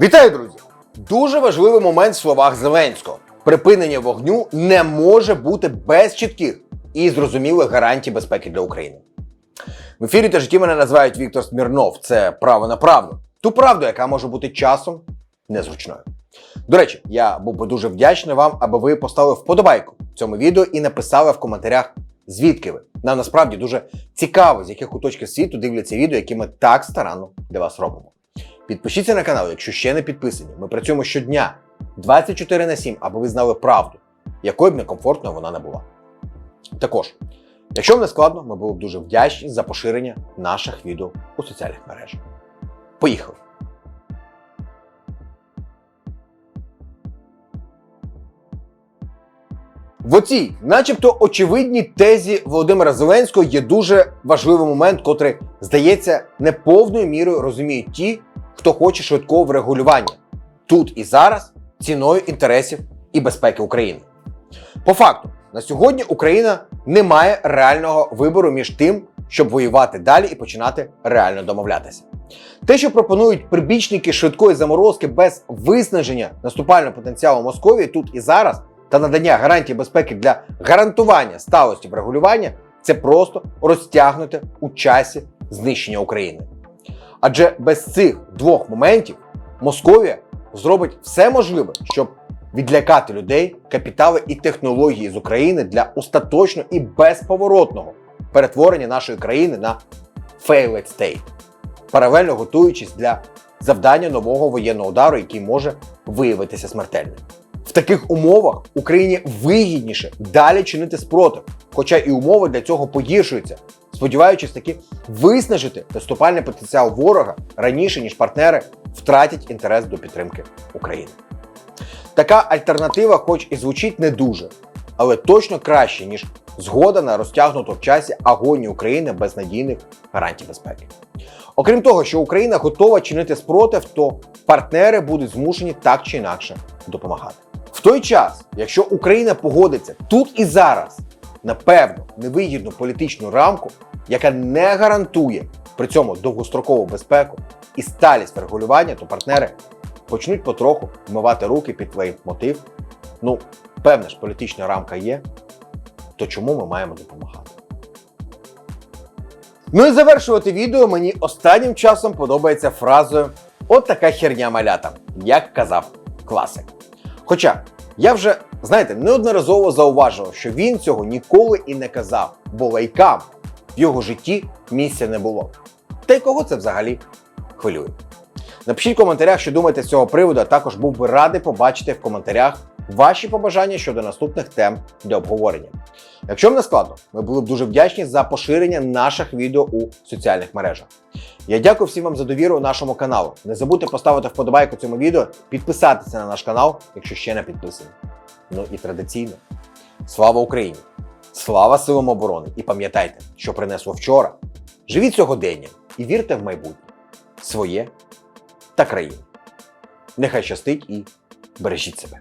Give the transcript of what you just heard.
Вітаю, друзі! Дуже важливий момент в словах Зеленського. Припинення вогню не може бути без чітких і зрозумілих гарантій безпеки для України. В ефірі та житті мене називають Віктор Смірнов. Це право на правду. Ту правду, яка може бути часом незручною. До речі, я був би дуже вдячний вам, аби ви поставили вподобайку цьому відео і написали в коментарях, звідки ви. Нам насправді дуже цікаво, з яких куточків світу дивляться відео, які ми так старанно для вас робимо. Підпишіться на канал, якщо ще не підписані. Ми працюємо щодня 24 на 7, аби ви знали правду, якою б некомфортною вона не була. Також, якщо вам не складно, ми були б дуже вдячні за поширення наших відео у соціальних мережах. Поїхали! В оцій, начебто, очевидній тезі Володимира Зеленського є дуже важливий момент, котрий, здається, не повною мірою розуміють ті, хто хоче швидкого врегулювання тут і зараз ціною інтересів і безпеки України. По факту, на сьогодні Україна не має реального вибору між тим, щоб воювати далі і починати реально домовлятися. Те, що пропонують прибічники швидкої заморозки без виснаження наступального потенціалу Московії тут і зараз та надання гарантій безпеки для гарантування сталості врегулювання, це просто розтягнуте у часі знищення України. Адже без цих двох моментів Московія зробить все можливе, щоб відлякати людей, капітали і технології з України для остаточного і безповоротного перетворення нашої країни на failed state, паралельно готуючись для завдання нового воєнного удару, який може виявитися смертельним. В таких умовах Україні вигідніше далі чинити спротив, хоча і умови для цього погіршуються, сподіваючись таки виснажити наступальний потенціал ворога раніше, ніж партнери втратять інтерес до підтримки України. Така альтернатива, хоч і звучить не дуже, але точно краще, ніж згода на розтягнуту в часі агонію України без надійних гарантій безпеки. Окрім того, що Україна готова чинити спротив, то партнери будуть змушені так чи інакше допомагати. В той час, якщо Україна погодиться тут і зараз на певну невигідну політичну рамку, яка не гарантує при цьому довгострокову безпеку і сталість регулювання, то партнери почнуть потроху вмивати руки під мотив. Ну, певна ж політична рамка є, то чому ми маємо допомагати? Ну і завершувати відео мені останнім часом подобається фразою От така херня малята, як казав класик. Хоча я вже, знаєте, неодноразово зауважував, що він цього ніколи і не казав, бо лайкам в його житті місця не було. Та й кого це взагалі хвилює? Напишіть в коментарях, що думаєте з цього приводу, а також був би радий побачити в коментарях ваші побажання щодо наступних тем для обговорення. Якщо вам не складно, ми були б дуже вдячні за поширення наших відео у соціальних мережах. Я дякую всім вам за довіру нашому каналу. Не забудьте поставити вподобайку цьому відео, підписатися на наш канал, якщо ще не підписані. Ну і традиційно. Слава Україні! Слава силам оборони! І пам'ятайте, що принесло вчора. Живіть сьогодення і вірте в майбутнє своє та країну. Нехай щастить і бережіть себе.